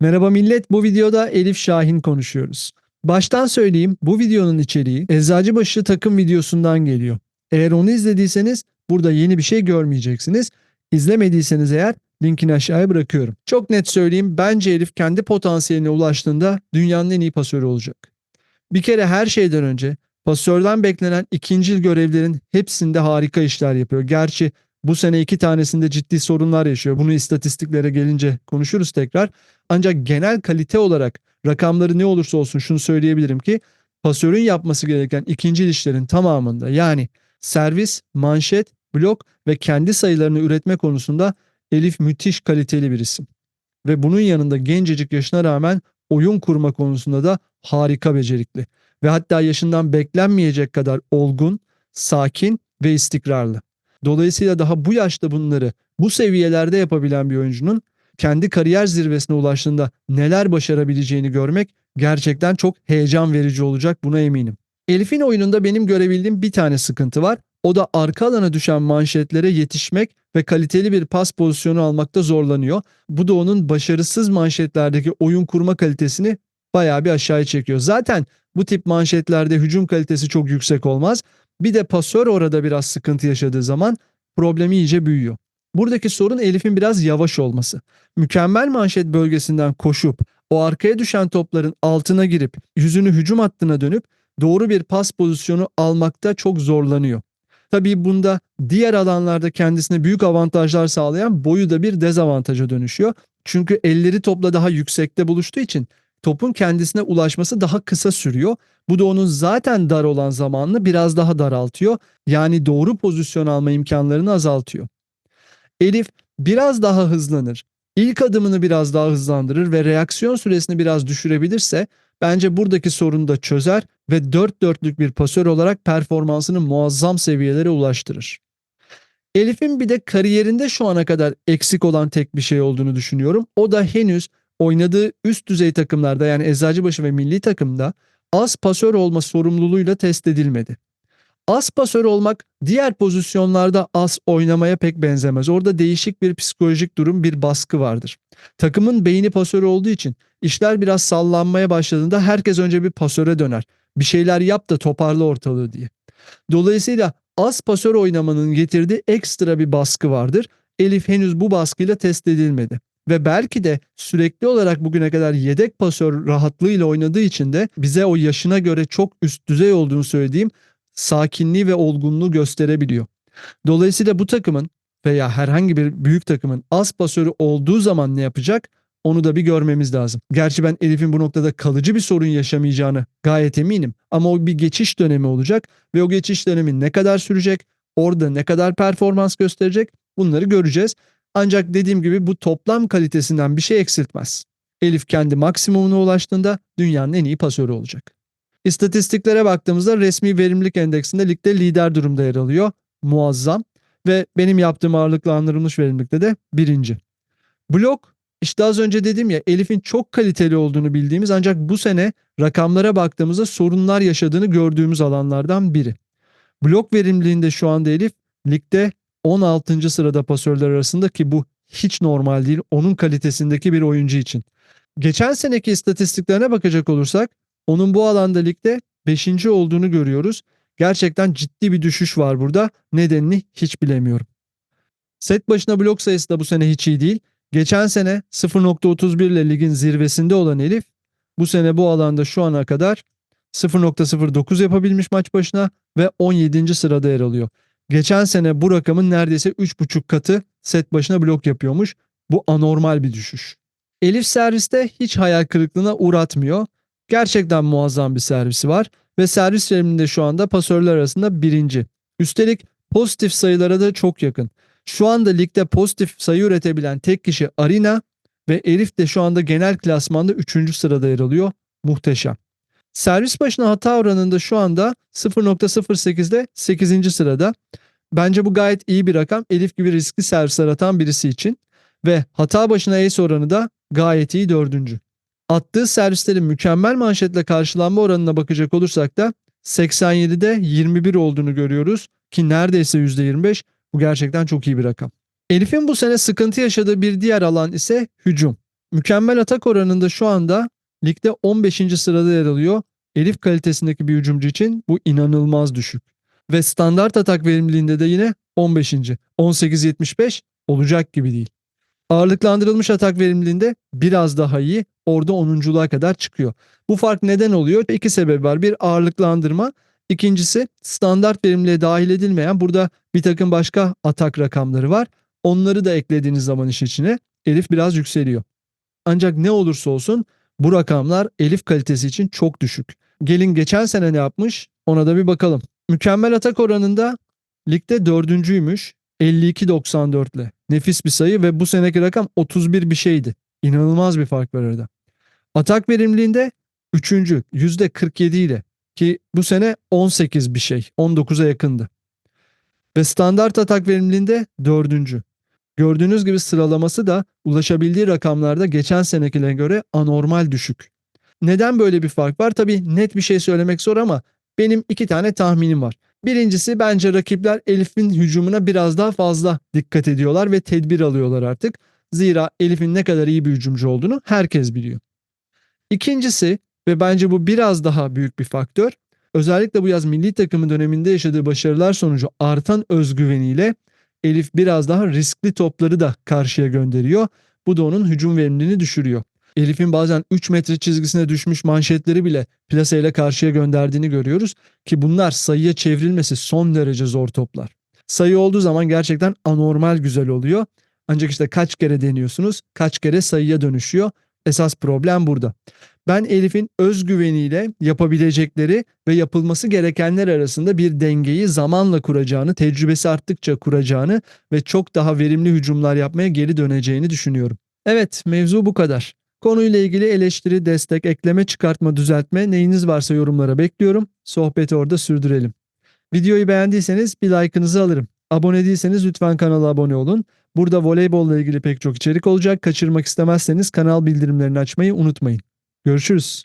Merhaba millet, bu videoda Elif Şahin konuşuyoruz. Baştan söyleyeyim, bu videonun içeriği Eczacıbaşı takım videosundan geliyor. Eğer onu izlediyseniz burada yeni bir şey görmeyeceksiniz. İzlemediyseniz eğer linkini aşağıya bırakıyorum. Çok net söyleyeyim, bence Elif kendi potansiyeline ulaştığında dünyanın en iyi pasörü olacak. Bir kere her şeyden önce pasörden beklenen ikincil görevlerin hepsinde harika işler yapıyor. Gerçi bu sene iki tanesinde ciddi sorunlar yaşıyor. Bunu istatistiklere gelince konuşuruz tekrar. Ancak genel kalite olarak rakamları ne olursa olsun şunu söyleyebilirim ki pasörün yapması gereken ikinci işlerin tamamında yani servis, manşet, blok ve kendi sayılarını üretme konusunda Elif müthiş kaliteli bir isim. Ve bunun yanında gencecik yaşına rağmen oyun kurma konusunda da harika becerikli. Ve hatta yaşından beklenmeyecek kadar olgun, sakin ve istikrarlı. Dolayısıyla daha bu yaşta bunları bu seviyelerde yapabilen bir oyuncunun kendi kariyer zirvesine ulaştığında neler başarabileceğini görmek gerçekten çok heyecan verici olacak buna eminim. Elif'in oyununda benim görebildiğim bir tane sıkıntı var. O da arka alana düşen manşetlere yetişmek ve kaliteli bir pas pozisyonu almakta zorlanıyor. Bu da onun başarısız manşetlerdeki oyun kurma kalitesini bayağı bir aşağıya çekiyor. Zaten bu tip manşetlerde hücum kalitesi çok yüksek olmaz. Bir de pasör orada biraz sıkıntı yaşadığı zaman problemi iyice büyüyor. Buradaki sorun Elif'in biraz yavaş olması. Mükemmel manşet bölgesinden koşup o arkaya düşen topların altına girip yüzünü hücum hattına dönüp doğru bir pas pozisyonu almakta çok zorlanıyor. Tabii bunda diğer alanlarda kendisine büyük avantajlar sağlayan boyu da bir dezavantaja dönüşüyor. Çünkü elleri topla daha yüksekte buluştuğu için topun kendisine ulaşması daha kısa sürüyor. Bu da onun zaten dar olan zamanını biraz daha daraltıyor. Yani doğru pozisyon alma imkanlarını azaltıyor. Elif biraz daha hızlanır. İlk adımını biraz daha hızlandırır ve reaksiyon süresini biraz düşürebilirse bence buradaki sorunu da çözer ve dört dörtlük bir pasör olarak performansını muazzam seviyelere ulaştırır. Elif'in bir de kariyerinde şu ana kadar eksik olan tek bir şey olduğunu düşünüyorum. O da henüz oynadığı üst düzey takımlarda yani Eczacıbaşı ve milli takımda az pasör olma sorumluluğuyla test edilmedi. Az pasör olmak diğer pozisyonlarda az oynamaya pek benzemez. Orada değişik bir psikolojik durum, bir baskı vardır. Takımın beyni pasör olduğu için işler biraz sallanmaya başladığında herkes önce bir pasöre döner. Bir şeyler yap da toparla ortalığı diye. Dolayısıyla az pasör oynamanın getirdiği ekstra bir baskı vardır. Elif henüz bu baskıyla test edilmedi. Ve belki de sürekli olarak bugüne kadar yedek pasör rahatlığıyla oynadığı için de bize o yaşına göre çok üst düzey olduğunu söylediğim sakinliği ve olgunluğu gösterebiliyor. Dolayısıyla bu takımın veya herhangi bir büyük takımın az pasörü olduğu zaman ne yapacak? Onu da bir görmemiz lazım. Gerçi ben Elif'in bu noktada kalıcı bir sorun yaşamayacağını gayet eminim. Ama o bir geçiş dönemi olacak ve o geçiş dönemi ne kadar sürecek? Orada ne kadar performans gösterecek? Bunları göreceğiz. Ancak dediğim gibi bu toplam kalitesinden bir şey eksiltmez. Elif kendi maksimumuna ulaştığında dünyanın en iyi pasörü olacak. İstatistiklere baktığımızda resmi verimlilik endeksinde ligde lider durumda yer alıyor. Muazzam. Ve benim yaptığım ağırlıklandırılmış verimlilikte de birinci. Blok işte az önce dedim ya Elif'in çok kaliteli olduğunu bildiğimiz ancak bu sene rakamlara baktığımızda sorunlar yaşadığını gördüğümüz alanlardan biri. Blok verimliliğinde şu anda Elif ligde 16. sırada pasörler arasında ki bu hiç normal değil onun kalitesindeki bir oyuncu için. Geçen seneki istatistiklerine bakacak olursak onun bu alanda ligde 5. olduğunu görüyoruz. Gerçekten ciddi bir düşüş var burada. Nedenini hiç bilemiyorum. Set başına blok sayısı da bu sene hiç iyi değil. Geçen sene 0.31 ile ligin zirvesinde olan Elif bu sene bu alanda şu ana kadar 0.09 yapabilmiş maç başına ve 17. sırada yer alıyor. Geçen sene bu rakamın neredeyse 3.5 katı set başına blok yapıyormuş. Bu anormal bir düşüş. Elif serviste hiç hayal kırıklığına uğratmıyor. Gerçekten muazzam bir servisi var ve servis veriminde şu anda pasörler arasında birinci. Üstelik pozitif sayılara da çok yakın. Şu anda ligde pozitif sayı üretebilen tek kişi Arina ve Elif de şu anda genel klasmanda 3. sırada yer alıyor. Muhteşem. Servis başına hata oranında şu anda 0.08'de 8. sırada. Bence bu gayet iyi bir rakam. Elif gibi riskli servisler atan birisi için. Ve hata başına ace oranı da gayet iyi dördüncü. Attığı servislerin mükemmel manşetle karşılanma oranına bakacak olursak da 87'de 21 olduğunu görüyoruz ki neredeyse %25 bu gerçekten çok iyi bir rakam. Elif'in bu sene sıkıntı yaşadığı bir diğer alan ise hücum. Mükemmel atak oranında şu anda ligde 15. sırada yer alıyor. Elif kalitesindeki bir hücumcu için bu inanılmaz düşük. Ve standart atak verimliliğinde de yine 15. 18-75 olacak gibi değil. Ağırlıklandırılmış atak verimliliğinde biraz daha iyi. Orada 10'unculuğa kadar çıkıyor. Bu fark neden oluyor? İki sebebi var. Bir ağırlıklandırma. İkincisi standart verimliliğe dahil edilmeyen burada bir takım başka atak rakamları var. Onları da eklediğiniz zaman iş içine Elif biraz yükseliyor. Ancak ne olursa olsun bu rakamlar Elif kalitesi için çok düşük. Gelin geçen sene ne yapmış ona da bir bakalım. Mükemmel atak oranında ligde dördüncüymüş 52.94 ile. Nefis bir sayı ve bu seneki rakam 31 bir şeydi. İnanılmaz bir fark var arada. Atak verimliliğinde üçüncü %47 ile ki bu sene 18 bir şey 19'a yakındı. Ve standart atak verimliliğinde dördüncü. Gördüğünüz gibi sıralaması da ulaşabildiği rakamlarda geçen senekine göre anormal düşük. Neden böyle bir fark var? Tabii net bir şey söylemek zor ama benim iki tane tahminim var. Birincisi bence rakipler Elif'in hücumuna biraz daha fazla dikkat ediyorlar ve tedbir alıyorlar artık. Zira Elif'in ne kadar iyi bir hücumcu olduğunu herkes biliyor. İkincisi ve bence bu biraz daha büyük bir faktör. Özellikle bu yaz milli takımı döneminde yaşadığı başarılar sonucu artan özgüveniyle Elif biraz daha riskli topları da karşıya gönderiyor. Bu da onun hücum verimliliğini düşürüyor. Elif'in bazen 3 metre çizgisine düşmüş manşetleri bile plaseyle karşıya gönderdiğini görüyoruz ki bunlar sayıya çevrilmesi son derece zor toplar. Sayı olduğu zaman gerçekten anormal güzel oluyor. Ancak işte kaç kere deniyorsunuz, kaç kere sayıya dönüşüyor. Esas problem burada. Ben Elif'in özgüveniyle yapabilecekleri ve yapılması gerekenler arasında bir dengeyi zamanla kuracağını, tecrübesi arttıkça kuracağını ve çok daha verimli hücumlar yapmaya geri döneceğini düşünüyorum. Evet, mevzu bu kadar. Konuyla ilgili eleştiri, destek, ekleme, çıkartma, düzeltme neyiniz varsa yorumlara bekliyorum. Sohbeti orada sürdürelim. Videoyu beğendiyseniz bir like'ınızı alırım. Abone değilseniz lütfen kanala abone olun. Burada voleybolla ilgili pek çok içerik olacak. Kaçırmak istemezseniz kanal bildirimlerini açmayı unutmayın. Görüşürüz.